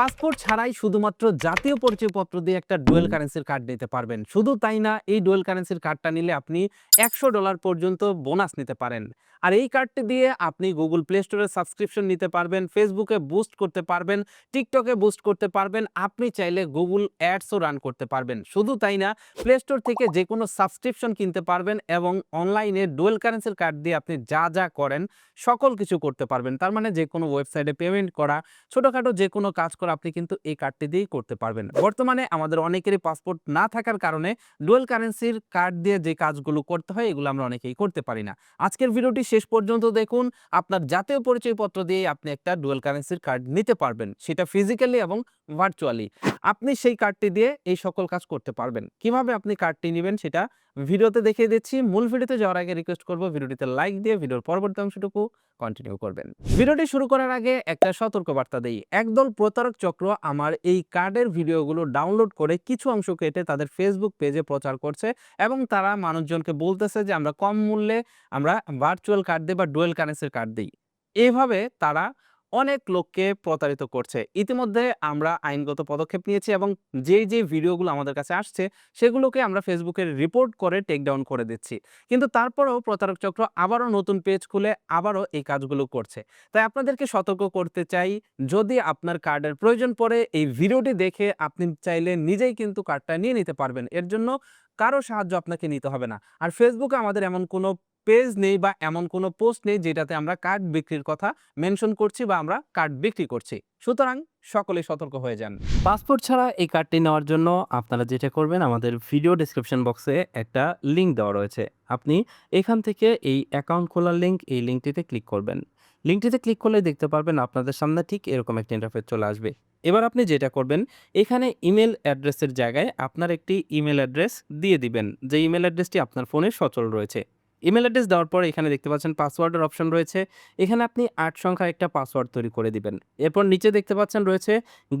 Passport ছাড়াই শুধুমাত্র জাতীয় পরিচয়পত্র দিয়ে একটা ডুয়েল কারেন্সির কার্ড নিতে পারবেন। শুধু তাই না এই ডুয়েল কারেন্সির কার্ডটা নিলে আপনি একশো ডলার পর্যন্ত বোনাস নিতে পারেন। আর এই কার্ডটি দিয়ে আপনি গুগল প্লে স্টোরে সাবস্ক্রিপশন নিতে পারবেন ফেসবুকে বুস্ট করতে পারবেন টিকটকে বুস্ট করতে পারবেন আপনি চাইলে গুগল অ্যাডসও রান করতে পারবেন। শুধু তাই না প্লে স্টোর থেকে যে কোনো সাবস্ক্রিপশন কিনতে পারবেন এবং অনলাইনে ডুয়েল কারেন্সির কার্ড দিয়ে আপনি যা যা করেন সকল কিছু করতে পারবেন। তার মানে যে কোনো ওয়েবসাইটে পেমেন্ট করা ছোটোখাটো যে কোনো কাজ করা আপনি কিন্তু এই কার্ডটি দিয়েই করতে পারবেন। বর্তমানে আমাদের অনেকেরই পাসপোর্ট না থাকার কারণে ডুয়েল কারেন্সির কার্ড দিয়ে যে কাজগুলো করতে হয়, এগুলো আমরা অনেকেই করতে পারি না। আজকের ভিডিওটি শেষ পর্যন্ত দেখুন। আপনার জাতীয় পরিচয়পত্র দিয়ে আপনি একটা ডুয়েল কারেন্সির কার্ড নিতে পারবেন, সেটা ফিজিক্যালি এবং ভার্চুয়ালি আপনি সেই কার্ডটি দিয়ে এই সকল কাজ করতে পারবেন। কীভাবে আপনি কার্ডটি নেবেন সেটা ভিডিওতে দেখিয়ে দিচ্ছি, মূল ভিডিওতে যাওয়ার আগে রিকোয়েস্ট করব ভিডিওটিতে লাইক দিয়ে ভিডিওর পরবর্তী অংশটুকু কন্টিনিউ করবেন। ভিডিওটি শুরু করার আগে একটা সতর্ক বার্তা দেই। একদল প্রতারক চক্র আমার এই কার্ডের ভিডিওগুলো ডাউনলোড করে কিছু অংশ কেটে তাদের ফেসবুক পেজে প্রচার করছে এবং তারা মানুষজনকে বলতেছে যে, আমরা কম মূল্যে আমরা ভার্চুয়াল কার্ড দিই বা ডুয়েল কারেন্সির কার্ড দিই। এভাবে তারা অনেক লোককে প্রতারিত করছে। ইতিমধ্যে আমরা আইনগত পদক্ষেপ নিয়েছি এবং যেই যে ভিডিওগুলো আমাদের কাছে আসছে, সেগুলোকে আমরা ফেসবুকে রিপোর্ট করে টেক ডাউন করে দিচ্ছি। কিন্তু তারপরেও প্রতারক চক্র আবারও নতুন পেজ খুলে আবারও এই কাজগুলো করছে। তাই আপনাদেরকে সতর্ক করতে চাই, যদি আপনার কার্ডের প্রয়োজন পড়ে, এই ভিডিওটি দেখে আপনি চাইলে নিজেই কিন্তু কার্ডটা নিয়ে নিতে পারবেন। এর জন্য কারও সাহায্য আপনাকে নিতে হবে না। আর ফেসবুকে আমাদের এমন কোনো পেজ নেই বা এমন কোনো পোস্ট নেই যেটাতে আমরা কার্ড বিক্রির কথা মেনশন করছি বা আমরা কার্ড বিক্রি করছি। সুতরাং সকলে সতর্ক হয়ে যান। পাসপোর্ট ছাড়া এই কার্ডটি নেওয়ার জন্য আপনারা যেটা করবেন, আমাদের ভিডিও ডিসক্রিপশন বক্সে একটা লিঙ্ক দেওয়া রয়েছে। আপনি এখান থেকে এই অ্যাকাউন্ট খোলার লিঙ্ক এই লিঙ্কটিতে ক্লিক করবেন। লিঙ্কটিতে ক্লিক করলে দেখতে পারবেন আপনাদের সামনে ঠিক এরকম একটা ইন্টারফেস চলে আসবে। এবার আপনি যেটা করবেন, এখানে ইমেল অ্যাড্রেসের জায়গায় আপনার একটি ইমেল অ্যাড্রেস দিয়ে দিবেন। যে ইমেল অ্যাড্রেসটি আপনার ফোনে সচল রয়েছে। ইমেল অ্যাড্রেস দেওয়ার পর এখানে দেখতে পাচ্ছেন পাসওয়ার্ডের অপশন রয়েছে। এখানে আপনি আট সংখ্যার একটা পাসওয়ার্ড তৈরি করে দিবেন। এরপর নিচে দেখতে পাচ্ছেন রয়েছে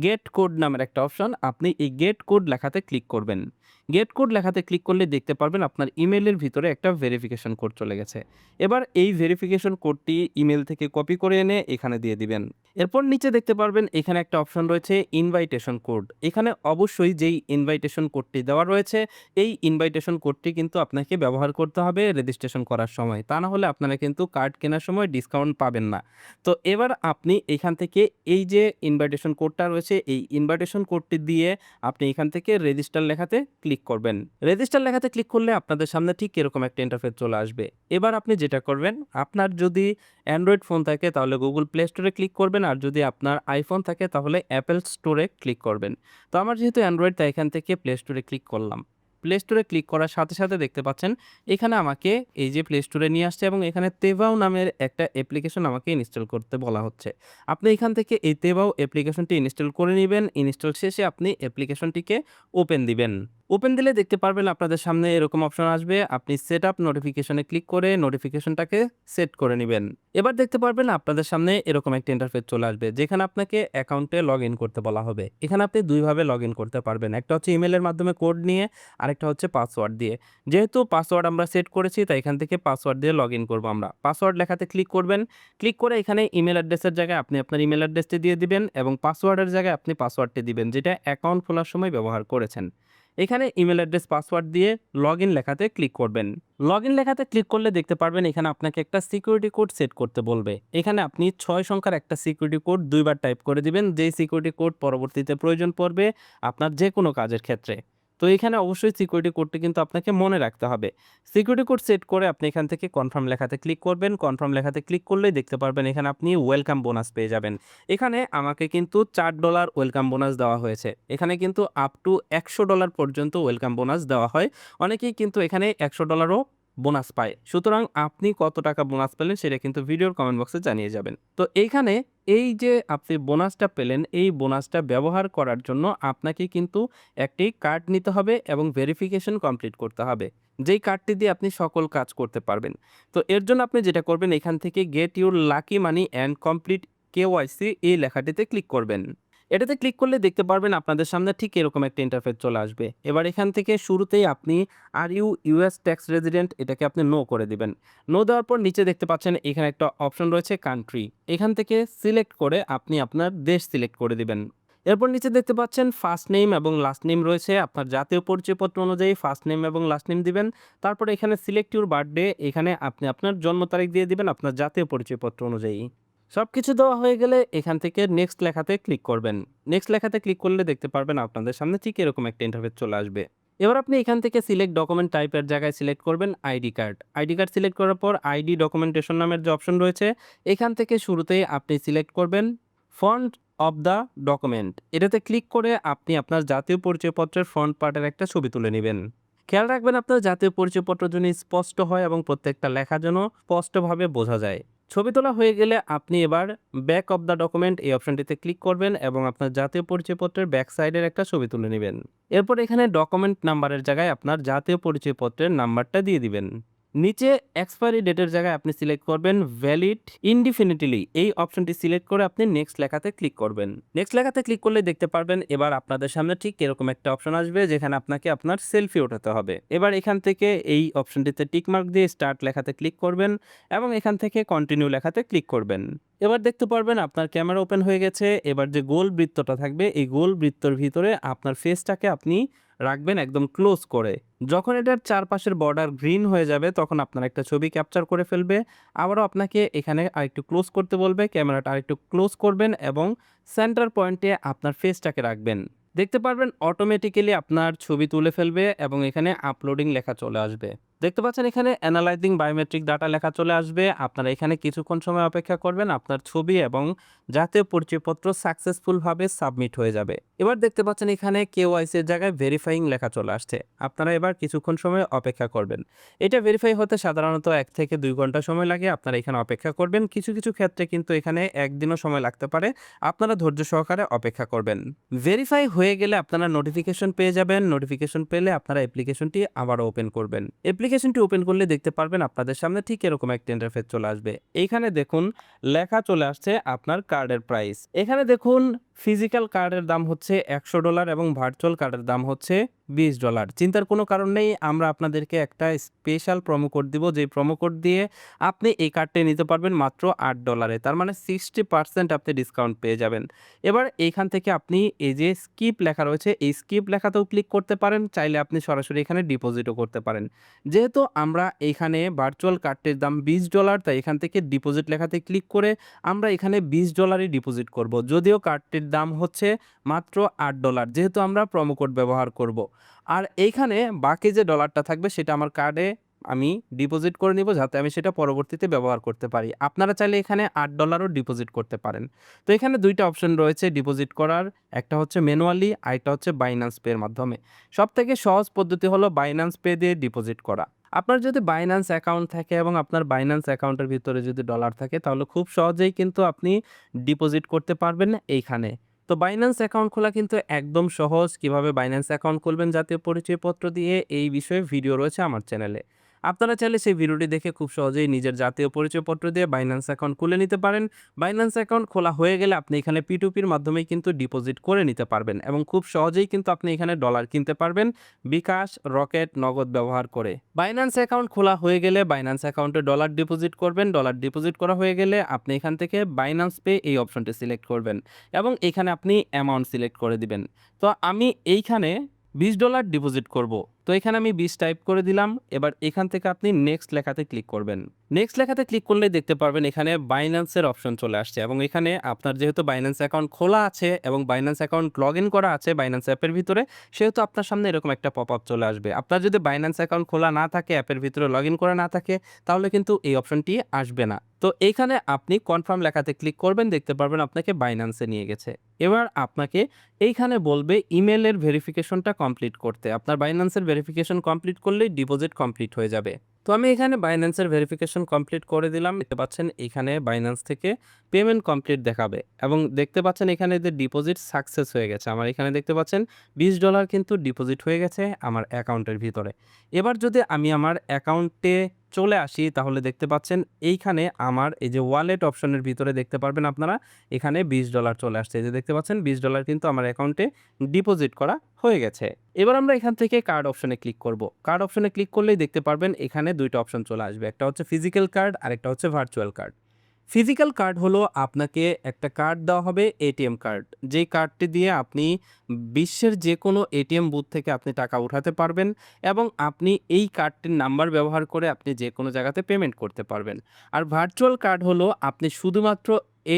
গেট কোড নামের একটা অপশন আপনি এই গেট কোড লেখাতে ক্লিক করবেন। গেট কোড লেখাতে ক্লিক করলে দেখতে পারবেন আপনার ইমেলের ভিতরে একটা ভেরিফিকেশন কোড চলে গেছে। এবার এই ভেরিফিকেশন কোডটি ইমেল থেকে কপি করে এনে এখানে দিয়ে দিবেন। এরপর নিচে দেখতে পারবেন এখানে একটা অপশন রয়েছে ইনভাইটেশন কোড এখানে অবশ্যই যেই ইনভাইটেশন কোডটি দেওয়া রয়েছে, এই ইনভাইটেশন কোডটি কিন্তু আপনাকে ব্যবহার করতে হবে রেজিস্ট্রেশন করার সময়। তা না হলে আপনারা কিন্তু কার্ড কেনার সময় ডিসকাউন্ট পাবেন না। তো এবার আপনি এখান থেকে এই যে ইনভাইটেশন কোডটা রয়েছে, এই ইনভাইটেশন কোডটি দিয়ে আপনি এখান থেকে রেজিস্টার লেখাতে ক্লিক করবেন। রেজিস্টার লেখাতে ক্লিক করলে আপনাদের সামনে ঠিক এরকম একটা ইন্টারফেস চলে আসবে। এবার আপনি যেটা করবেন, আপনার যদি অ্যান্ড্রয়েড ফোন থাকে, তাহলে গুগল প্লে স্টোরে ক্লিক করবেন। আর যদি আপনার আইফোন থাকে, তাহলে অ্যাপেল স্টোরে ক্লিক করবেন। তো আমার যেহেতু অ্যান্ড্রয়েড, তাই এখান থেকে প্লে স্টোরে ক্লিক করলাম। প্লে স্টোরে ক্লিক করার সাথে সাথে দেখতে পাচ্ছেন, এখানে আমাকে এই যে প্লে স্টোরে নিয়ে আসছে এবং এখানে তেভাও নামের একটা অ্যাপ্লিকেশন আমাকে ইনস্টল করতে বলা হচ্ছে। আপনি এখান থেকে এই তেভাও অ্যাপ্লিকেশনটি ইনস্টল করে নেবেন। ইনস্টল শেষে আপনি অ্যাপ্লিকেশনটিকে ওপেন দিবেন। ওপেন দিলে দেখতে পারবেন আপনাদের সামনে এরকম অপশন আসবে। আপনি সেট আপ নোটিফিকেশনে ক্লিক করে নোটিফিকেশনটাকে সেট করে নেবেন। এবার দেখতে পারবেন আপনাদের সামনে এরকম একটা ইন্টারফেস চলে আসবে, যেখানে আপনাকে অ্যাকাউন্টে লগ করতে বলা হবে। এখানে আপনি দুইভাবে লগ করতে পারবেন, একটা হচ্ছে ইমেলের মাধ্যমে কোড নিয়ে, আরেকটা হচ্ছে পাসওয়ার্ড দিয়ে। যেহেতু পাসওয়ার্ড আমরা সেট করেছি, তাই এখান থেকে পাসওয়ার্ড দিয়ে লগ ইন করব আমরা। পাসওয়ার্ড লেখাতে ক্লিক করবেন ক্লিক করে এখানে ইমেল অ্যাড্রেসের জায়গায় আপনি আপনার ইমেল অ্যাড্রেসটি দিয়ে দিবেন এবং পাসওয়ার্ডের জায়গায় আপনি পাসওয়ার্ডটি দিবেন, যেটা অ্যাকাউন্ট খোলার সময় ব্যবহার করেছেন। এখানে ইমেল অ্যাড্রেস, পাসওয়ার্ড দিয়ে লগ ইন লেখাতে ক্লিক করবেন। লগ ইন লেখাতে ক্লিক করলে দেখতে পারবেন এখানে আপনাকে একটা সিকিউরিটি কোড সেট করতে বলবে। এখানে আপনি ছয় সংখ্যার একটা সিকিউরিটি কোড দুইবার টাইপ করে দিবেন। যেই সিকিউরিটি কোড পরবর্তীতে প্রয়োজন পড়বে আপনার যে কোনো কাজের ক্ষেত্রে। তো এখানে অবশ্যই সিকিউরিটি কোডটি কিন্তু আপনাকে মনে রাখতে হবে। সিকিউরিটি কোড সেট করে আপনি এখান থেকে কনফার্ম লেখাতে ক্লিক করবেন। কনফার্ম লেখাতে ক্লিক করলেই দেখতে পারবেন এখানে আপনি ওয়েলকাম বোনাস পেয়ে যাবেন। এখানে আমাকে কিন্তু চার ডলার ওয়েলকাম বোনাস দেওয়া হয়েছে। এখানে কিন্তু আপ টু একশো ডলার পর্যন্ত ওয়েলকাম বোনাস দেওয়া হয়। অনেকেই কিন্তু এখানে একশো ডলারও বোনাস পায়। সুতরাং আপনি কত টাকা বোনাস পেলেন সেটা কিন্তু ভিডিওর কমেন্ট বক্সে জানিয়ে যাবেন। তো এইখানে এই যে আপনি বোনাসটা পেলেন, এই বোনাসটা ব্যবহার করার জন্য আপনাকে কিন্তু একটি কার্ড নিতে হবে এবং ভেরিফিকেশন কমপ্লিট করতে হবে। যেই কার্ডটি দিয়ে আপনি সকল কাজ করতে পারবেন। তো এর জন্য আপনি যেটা করবেন, এখান থেকে get your lucky money and complete KYC এই লেখাটিতে ক্লিক করবেন। এটাতে ক্লিক করলে দেখতে পারবেন আপনাদের সামনে ঠিক এরকম একটা ইন্টারফেস চলে আসবে। এবার এখান থেকে শুরুতেই আপনি are you US tax resident এটাকে আপনি নো করে দিবেন। নো দেওয়ার পর নিচে দেখতে পাচ্ছেন এখানে একটা অপশন রয়েছে কান্ট্রি এখান থেকে সিলেক্ট করে আপনি আপনার দেশ সিলেক্ট করে দিবেন। এরপর নিচে দেখতে পাচ্ছেন ফার্স্ট নেম এবং লাস্ট নেম রয়েছে। আপনার জাতীয় পরিচয়পত্র অনুযায়ী ফার্স্ট নেম এবং লাস্ট নেম দিবেন। তারপর এখানে সিলেক্ট ইউর বার্থডে এখানে আপনি আপনার জন্ম তারিখ দিয়ে দিবেন আপনার জাতীয় পরিচয়পত্র অনুযায়ী। সব কিছু দেওয়া হয়ে গেলে এখান থেকে নেক্সট লেখাতে ক্লিক করবেন। নেক্সট লেখাতে ক্লিক করলে দেখতে পারবেন আপনাদের সামনে ঠিক এরকম একটা ইন্টারফেস চলে আসবে। এবার আপনি এখান থেকে সিলেক্ট ডকুমেন্ট টাইপের জায়গায় সিলেক্ট করবেন ID card ID card select করার পর আইডি ডকুমেন্টেশন নামের যে অপশন রয়েছে, এখান থেকে শুরুতেই আপনি সিলেক্ট করবেন ফন্ট অফ দ্য ডকুমেন্ট এটাতে ক্লিক করে আপনি আপনার জাতীয় পরিচয়পত্রের ফ্রন্ট পার্টের একটা ছবি তুলে নেবেন। খেয়াল রাখবেন আপনার জাতীয় পরিচয়পত্র যেন স্পষ্ট হয় এবং প্রত্যেকটা লেখা যেন স্পষ্টভাবে বোঝা যায়। ছবি তোলা হয়ে গেলে আপনি এবার ব্যাক অফ দ্য ডকুমেন্ট এই অপশনটিতে ক্লিক করবেন এবং আপনার জাতীয় পরিচয়পত্রের ব্যাক সাইডের একটা ছবি তুলে নেবেন। এরপর এখানে ডকুমেন্ট নাম্বারের জায়গায় আপনার জাতীয় পরিচয়পত্রের নাম্বারটা দিয়ে দিবেন। নিচে এক্সপায়ারি ডেটের জায়গায় আপনি সিলেক্ট করবেন ভ্যালিড ইনডিফিনিটলি এই অপশনটি সিলেক্ট করে আপনি নেক্সট লেখাতে ক্লিক করবেন। নেক্সট লেখাতে ক্লিক করলে দেখতে পারবেন এবার আপনাদের সামনে ঠিক এরকম একটা অপশন আসবে যেখানে আপনাকে আপনার সেলফি ওঠাতে হবে। এবার এখান থেকে এই অপশনটিতে টিক মার্ক দিয়ে স্টার্ট লেখাতে ক্লিক করবেন এবং এখান থেকে কন্টিনিউ লেখাতে ক্লিক করবেন। এবার দেখতে পারবেন আপনার ক্যামেরা ওপেন হয়ে গেছে। এবার যে গোল বৃত্তটা থাকবে, এই গোল বৃত্তর ভিতরে আপনার ফেসটাকে আপনি রাখবেন একদম ক্লোজ করে। যখন এটার চারপাশের বর্ডার গ্রিন হয়ে যাবে, তখন আপনার একটা ছবি ক্যাপচার করে ফেলবে। আবারও আপনাকে এখানে আরেকটু ক্লোজ করতে বলবে, ক্যামেরাটা আরেকটু ক্লোজ করবেন এবং সেন্টার পয়েন্টে আপনার ফেসটাকে রাখবেন। দেখতে পারবেন, অটোমেটিক্যালি আপনার ছবি তুলে ফেলবে এবং এখানে আপলোডিং লেখা চলে আসবে। দেখতে পাচ্ছেন এখানে অ্যানালাইজিং বায়োমেট্রিক ডাটা লেখা চলে আসবে। আপনারা এখানে কিছুক্ষণ সময় অপেক্ষা করবেন, আপনার ছবি এবং জাতীয় পরিচয়পত্র সাকসেসফুলভাবে সাবমিট হয়ে যাবে। এবার দেখতে পাচ্ছেন এখানে কেওয়াইসি এর জায়গায় ভেরিফাইং লেখা চলে আসছে। আপনারা এবার কিছুক্ষণ সময় অপেক্ষা করবেন। এটা ভেরিফাই হতে সাধারণত এক থেকে দুই ঘণ্টা সময় লাগে, আপনারা এখানে অপেক্ষা করবেন। কিছু কিছু ক্ষেত্রে কিন্তু এখানে একদিনও সময় লাগতে পারে, আপনারা ধৈর্য সহকারে অপেক্ষা করবেন। ভেরিফাই হয়ে গেলে আপনারা নোটিফিকেশন পেয়ে যাবেন। নোটিফিকেশন পেলে আপনারা অ্যাপ্লিকেশনটি আবারও ওপেন করবেন। অ্যাপ্লিকেশনটি ওপেন করলে দেখতে পারবেন আপনাদের সামনে ঠিক এরকম একটা ইন্টারফেস চলে আসবে। এইখানে দেখুন, লেখা চলে আসছে আপনার কার্ডের প্রাইস এখানে দেখুন ফিজিক্যাল কার্ডের দাম হচ্ছে একশো ডলার এবং ভার্চুয়াল কার্ডের দাম হচ্ছে বিশ ডলার। চিন্তার কোনো কারণ নেই, আমরা আপনাদেরকে একটা স্পেশাল প্রোমো কোড দিব। যে প্রোমো কোড দিয়ে আপনি এই কার্ডটি নিতে পারবেন মাত্র আট ডলারে। তার মানে সিক্সটি পার্সেন্ট আপনি ডিসকাউন্ট পেয়ে যাবেন। এবার এইখান থেকে আপনি এই যে স্কিপ লেখা রয়েছে, এই স্কিপ লেখাতেও ক্লিক করতে পারেন, চাইলে আপনি সরাসরি এখানে ডিপোজিটও করতে পারেন। যেহেতু আমরা এইখানে ভার্চুয়াল কার্ডটির দাম বিশ ডলার, তাই এখান থেকে ডিপোজিট লেখাতে ক্লিক করে আমরা এখানে বিশ ডলারই ডিপোজিট করব। যদিও কার্ডটির দাম হচ্ছে মাত্র আট ডলার। যেহেতু আমরা প্রোমো কোড ব্যবহার করব। আর এইখানে বাকি যে ডলারটা থাকবে, সেটা আমার কার্ডে আমি ডিপোজিট করে নিব, যাতে আমি সেটা পরবর্তীতে ব্যবহার করতে পারি। আপনারা চাইলে এখানে আট ডলারও ডিপোজিট করতে পারেন। তো এখানে দুইটা অপশন রয়েছে ডিপোজিট করার। একটা হচ্ছে ম্যানুয়ালি আর একটা হচ্ছে বাইন্যান্স পের মাধ্যমে। সব থেকে সহজ পদ্ধতি হলো বাইন্যান্স পে দিয়ে ডিপোজিট করা। আপনার যদি বাইন্যান্স অ্যাকাউন্ট থাকে এবং আপনার বাইন্যান্স অ্যাকাউন্টের ভিতরে যদি ডলার থাকে, তাহলে খুব সহজেই কিন্তু আপনি ডিপোজিট করতে পারবেন এইখানে। তো বাইন্যান্স অ্যাকাউন্ট খোলা কিন্তু একদম সহজ। কীভাবে বাইন্যান্স অ্যাকাউন্ট খুলবেন জাতীয় পরিচয়পত্র দিয়ে এই বিষয়ে ভিডিও রয়েছে আমার চ্যানেলে আপনারা চাইলে সেই ভিডিওটি দেখে খুব সহজেই নিজের জাতীয় পরিচয়পত্র দিয়ে বাইন্যান্স অ্যাকাউন্ট খুলে নিতে পারেন। বাইন্যান্স অ্যাকাউন্ট খোলা হয়ে গেলে আপনি এখানে পিটুপির মাধ্যমেই কিন্তু ডিপোজিট করে নিতে পারবেন এবং খুব সহজেই কিন্তু আপনি এখানে ডলার কিনতে পারবেন বিকাশ, রকেট, নগদ ব্যবহার করে। বাইন্যান্স অ্যাকাউন্ট খোলা হয়ে গেলে বাইন্যান্স অ্যাকাউন্টে ডলার ডিপোজিট করবেন। ডলার ডিপোজিট করা হয়ে গেলে আপনি এখান থেকে বাইন্যান্স পে এই অপশনটি সিলেক্ট করবেন এবং এখানে আপনি অ্যামাউন্ট সিলেক্ট করে দিবেন। তো আমি এইখানে বিশ ডলার ডিপোজিট করব। তো এখানে আমি বিশ টাইপ করে দিলাম। এবার এখান থেকে আপনি নেক্সট লেখাতে ক্লিক করবেন। নেক্সট লেখাতে ক্লিক করলে দেখতে পারবেন এখানে বাইন্যান্সের অপশন চলে আসছে এবং এখানে আপনার যেহেতু বাইন্যান্স অ্যাকাউন্ট খোলা আছে এবং বাইন্যান্স অ্যাকাউন্ট লগ ইন করা আছে বাইন্যান্স অ্যাপের ভিতরে, সেহেতু আপনার সামনে এরকম একটা পপ আপ চলে আসবে। আপনার যদি বাইন্যান্স অ্যাকাউন্ট খোলা না থাকে অ্যাপের ভিতরে লগ ইন করা না থাকে, তাহলে কিন্তু এই অপশনটি আসবে না। তো এইখানে আপনি কনফার্ম লেখাতে ক্লিক করবেন, দেখতে পারবেন আপনাকে বাইন্যান্সে নিয়ে গেছে। এবার আপনাকে এইখানে বলবে ইমেলের ভেরিফিকেশনটা কমপ্লিট করতে। আপনার বাইন্যান্সের ভেরিফিকেশন কমপ্লিট করলেই ডিপোজিট কমপ্লিট হয়ে যাবে। তো আমি এখানে বাইন্যান্সের ভেরিফিকেশন কমপ্লিট করে দিলাম। দেখতে পাচ্ছেন এখানে বাইন্যান্স থেকে পেমেন্ট কমপ্লিট দেখাবে এবং দেখতে পাচ্ছেন এখানে যে ডিপোজিট সাকসেস হয়ে গেছে। আমার এখানে দেখতে পাচ্ছেন বিশ ডলার কিন্তু ডিপোজিট হয়ে গেছে আমার অ্যাকাউন্টের ভিতরে। এবার যদি আমি আমার অ্যাকাউন্টে চলে আসি, তাহলে দেখতে পাচ্ছেন এইখানে আমার এই যে ওয়ালেট অপশনের ভিতরে দেখতে পারবেন আপনারা, এখানে বিশ ডলার চলে আসছে। এই যে দেখতে পাচ্ছেন বিশ ডলার কিন্তু আমার অ্যাকাউন্টে ডিপোজিট করা হয়ে গেছে। এবার আমরা এখান থেকে কার্ড অপশনে ক্লিক করব। কার্ড অপশনে ক্লিক করলেই দেখতে পারবেন এখানে দুইটা অপশন চলে আসবে, একটা হচ্ছে ফিজিক্যাল কার্ড আর একটা হচ্ছে ভার্চুয়াল কার্ড ফিজিক্যাল কার্ড হলো আপনাকে একটা কার্ড দেওয়া হবে এটিএম কার্ড যেই কার্ডটি দিয়ে আপনি বিশ্বের যে কোনো এটিএম বুথ থেকে আপনি টাকা উঠাতে পারবেন এবং আপনি এই কার্ডটির নাম্বার ব্যবহার করে আপনি যে কোনো জায়গাতে পেমেন্ট করতে পারবেন। আর ভার্চুয়াল কার্ড হলো আপনি শুধুমাত্র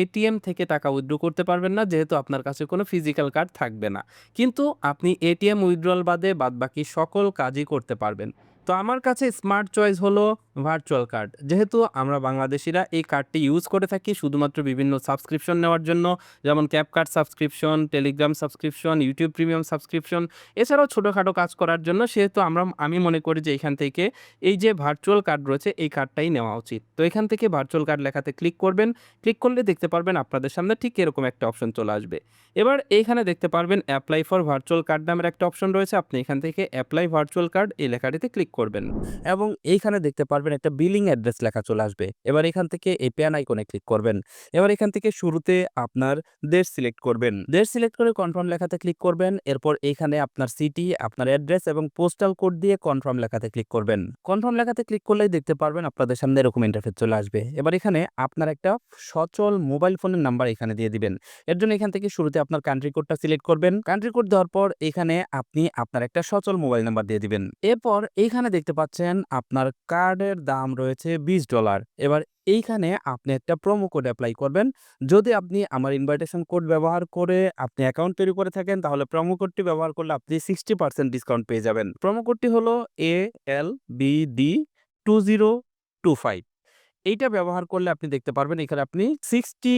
এটিএম থেকে টাকা উইথড্র করতে পারবেন না, যেহেতু আপনার কাছে কোনো ফিজিক্যাল কার্ড থাকবে না। কিন্তু আপনি এটিএম উইথড্রল বাদে বাদবাকি সকল কাজই করতে পারবেন। তো আমার কাছে স্মার্ট চয়েস হলো ভার্চুয়াল কার্ড যেহেতু আমরা বাংলাদেশিরা এই কার্ডটি ইউজ করে থাকি শুধুমাত্র বিভিন্ন সাবস্ক্রিপশন নেওয়ার জন্য, যেমন CapCut subscription Telegram subscription YouTube premium subscription এছাড়াও ছোটোখাটো কাজ করার জন্য সেহেতু আমরা, আমি মনে করি যে এখান থেকে এই যে ভার্চুয়াল কার্ড রয়েছে এই কার্ডটাই নেওয়া উচিত। তো এখান থেকে ভার্চুয়াল কার্ড লেখাতে ক্লিক করবেন ক্লিক করলে দেখতে পারবেন আপনাদের সামনে ঠিক এরকম একটা অপশন চলে আসবে। এবার এইখানে দেখতে পারবেন অ্যাপ্লাই ফর ভার্চুয়াল কার্ড নামের একটা অপশন রয়েছে, আপনি এখান থেকে অ্যাপ্লাই ভার্চুয়াল কার্ড এই লেখাটিতে ক্লিক করবেন। এবং এইখানে দেখতে পারবেন একটা বিলিং অ্যাড্রেস লেখা চলে আসবে। এবার এখান থেকে এই প্যান আইকনে ক্লিক করবেন। এবার এখান থেকে শুরুতে আপনার দেশ সিলেক্ট করবেন। দেশ সিলেক্ট করে কনফার্ম লেখাতে ক্লিক করবেন। এরপর এইখানে আপনার সিটি আপনার অ্যাড্রেস এবং পোস্টাল কোড দিয়ে কনফার্ম লেখাতে ক্লিক করবেন। কনফার্ম লেখাতে ক্লিক করলেই দেখতে পারবেন আপনাদের সামনে এরকম ইন্টারফেস চলে আসবে। এবার এখানে আপনার একটা সচল মোবাইল ফোনের নাম্বার এখানে দিয়ে দিবেন। এর জন্য এখান থেকে শুরুতে আপনার কান্ট্রি কোডটা সিলেক্ট করবেন। কান্ট্রি কোড দেওয়ার পর এখানে আপনি আপনার একটা সচল মোবাইল নাম্বার দিয়ে দিবেন। এরপর এইখানে দেখতে পাচ্ছেন আপনার কার্ডের দাম রয়েছে বিশ ডলার। এবার এইখানে আপনি একটা প্রোমো কোড অ্যাপ্লাই করবেন। যদি আপনি আমার ইনভাইটেশন কোড ব্যবহার করে আপনি অ্যাকাউন্ট তৈরি করে থাকেন, তাহলে প্রোমো কোডটি ব্যবহার করলে আপনি সিক্সটি পার্সেন্ট ডিসকাউন্ট পেয়ে যাবেন। প্রোমো কোডটি হলো A L B D two zero two five এইটা ব্যবহার করলে আপনি দেখতে পারবেন এখানে আপনি সিক্সটি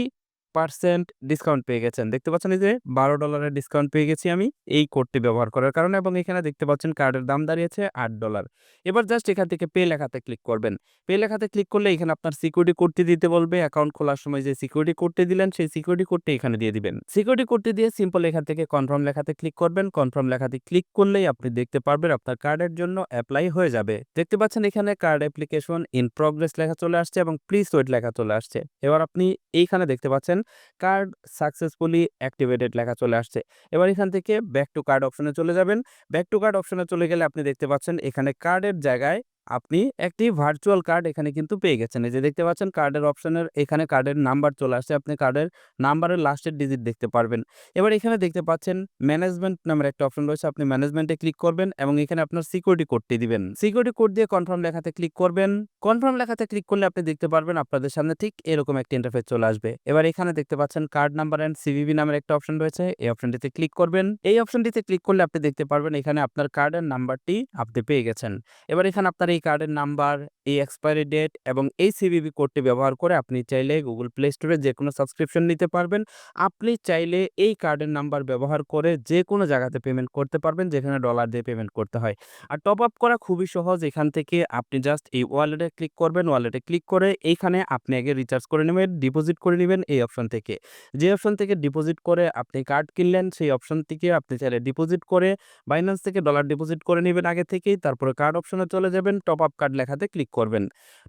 পার্সেন্ট ডিসকাউন্ট পেয়ে গেছেন। দেখতে পাচ্ছেন এই যে বারো ডলারের ডিসকাউন্ট পেয়ে গেছি আমি এই কোডটি ব্যবহার করার কারণে এবং এখানে দেখতে পাচ্ছেন কার্ডের দাম দাঁড়িয়েছে আট ডলার। এবার জাস্ট এখান থেকে পে লেখাতে ক্লিক করবেন। পে লেখাতে ক্লিক করলে এখানে আপনার সিকিউরিটি কোডটি দিতে বলবে। অ্যাকাউন্ট খোলার সময় যে সিকিউরিটি কোডটি দিলেন সেই সিকিউরিটি কোডটি এখানে দিয়ে দিবেন। সিকিউরিটি কোডটি দিয়ে সিম্পল এখান থেকে কনফার্ম লেখাতে ক্লিক করবেন। কনফার্ম লেখাতে ক্লিক করলেই আপনি দেখতে পারবেন আপনার কার্ডের জন্য অ্যাপ্লাই হয়ে যাবে। দেখতে পাচ্ছেন এখানে কার্ড অ্যাপ্লিকেশন ইন প্রগ্রেস লেখা চলে আসছে এবং প্লিজ ওয়েট লেখা চলে আসছে। এবার আপনি এইখানে দেখতে পাচ্ছেন কার্ড সাকসেসফুলি অ্যাক্টিভেটেড লেখা চলে আসছে। এবার এখান থেকে ব্যাক টু কার্ড অপশনে চলে যাবেন। ব্যাক টু কার্ড অপশনে চলে গেলে আপনি দেখতে পাচ্ছেন এখানে কার্ডের জায়গায় আপনি একটি ভার্চুয়াল কার্ড এখানে কিন্তু পেয়ে গেছেন। এই যে দেখতে পাচ্ছেন কার্ডের অপশনের এখানে কার্ডের নাম্বার চলে আসছে। আপনি কার্ডের নাম্বারের লাস্টের ডিজিট দেখতে পারবেন। এবার এখানে দেখতে পাচ্ছেন ম্যানেজমেন্ট নামের একটা অপশন রয়েছে। আপনি ম্যানেজমেন্টে ক্লিক করবেন এবং এখানে আপনার সিকিউরিটি কোডটি দিবেন। সিকিউরিটি কোড দিয়ে কনফার্ম লেখাতে ক্লিক করবেন। কনফার্ম লেখাতে ক্লিক করলে আপনি দেখতে পারবেন আপনাদের সামনে ঠিক এরকম একটা ইন্টারফেস চলে আসবে। এবার এখানে দেখতে পাচ্ছেন কার্ড নাম্বার অ্যান্ড সিভিভি নামের একটা অপশন রয়েছে। এই অপশনটিতে ক্লিক করবেন। এই অপশনটিতে ক্লিক করলে আপনি দেখতে পারবেন এখানে আপনার কার্ডের নাম্বারটি আপনি পেয়ে গেছেন। এবার এখানে আপনার এই কার্ডের নাম্বার এই এক্সপায়ারি ডেট এবং এই সিবিবি কোডটি ব্যবহার করে আপনি চাইলে গুগল প্লে স্টোরে যে কোনো সাবস্ক্রিপশন নিতে পারবেন। আপনি চাইলে এই কার্ডের নাম্বার ব্যবহার করে যে কোনো জায়গাতে পেমেন্ট করতে পারবেন, যেখানে ডলার দিয়ে পেমেন্ট করতে হয়। আর টপ আপ করা খুবই সহজ, এখান থেকে আপনি জাস্ট এই ওয়ালেটে ক্লিক করবেন ওয়ালেটে ক্লিক করে এইখানে আপনি আগে রিচার্জ করে নেবেন ডিপোজিট করে নেবেন এই অপশন থেকে। যে অপশন থেকে ডিপোজিট করে আপনি কার্ড কিনলেন, সেই অপশন থেকে আপনি চাইলে ডিপোজিট করে বাইন্যান্স থেকে ডলার ডিপোজিট করে নেবেন আগে থেকেই, তারপরে কার্ড অপশনে চলে যাবেন টপ আপ কার্ড লেখাতে ক্লিক করবেন।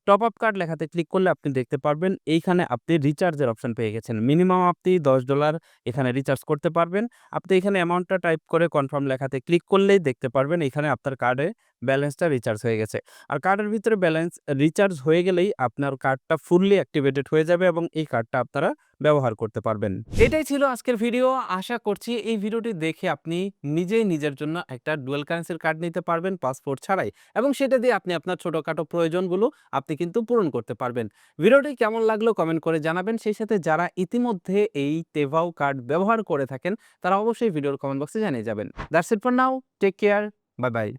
টপ আপ কার্ড লেখাতে ক্লিক করলে আপনি দেখতে পারবেন, এইখানে আপনি রিচার্জের অপশন পেয়ে গেছেন। মিনিমাম আপনি দশ ডলার এখানে রিচার্জ করতে পারবেন। আপনি এখানে অ্যামাউন্টটা টাইপ করে কনফার্ম লেখাতে ক্লিক করলেই দেখতে পারবেন, এখানে আপনার কার্ডে ব্যালেন্সটা রিচার্জ হয়ে গেছে। আর কার্ডের ভিতরে ব্যালেন্স রিচার্জ হয়ে গেলেই আপনার কার্ডটা ফুললি অ্যাক্টিভেটেড হয়ে যাবে এবং এই কার্ডটা আপনারা ব্যবহার করতে পারবেন। এটাই ছিল আজকের ভিডিও। আশা করছি এই ভিডিওটি দেখে আপনি নিজেই নিজের জন্য একটা ডুয়েল কারেন্সির কার্ড নিতে পারবেন পাসপোর্ট ছাড়াই। এবং সেটা দিয়ে আপনি আপনার ছোটোখাটো প্রয়োজনগুলো আপনি কিন্তু পূরণ করতে পারবেন। ভিডিওটি কেমন লাগল কমেন্ট করে জানাবেন। সেই সাথে যারা ইতিমধ্যে এই তেভাও কার্ড ব্যবহার করে থাকেন, তারা অবশ্যই ভিডিওর কমেন্ট বক্সে জানিয়ে যাবেন। That's it for now take care bye bye